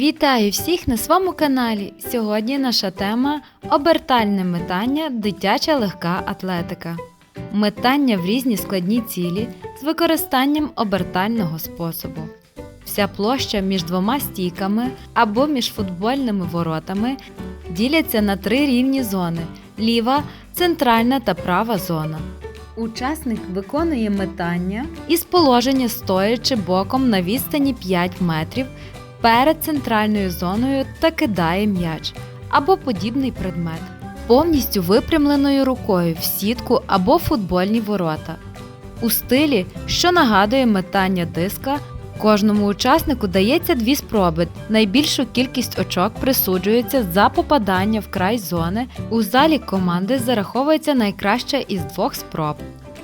Вітаю всіх на своєму каналі. Сьогодні наша тема обертальне метання, дитяча легка атлетика. Метання в різні складні цілі з використанням обертального способу. Вся площа між двома стійками або між футбольними воротами діляться на три рівні зони: ліва, центральна та права зона. Учасник виконує метання із положення стоячи боком на відстані 5 метрів перед центральною зоною та кидає м'яч або подібний предмет, повністю випрямленою рукою в сітку або футбольні ворота. У стилі, що нагадує метання диска, кожному учаснику дається дві спроби. Найбільшу кількість очок присуджується за попадання в край зони. У залі команди зараховується найкраща із двох спроб.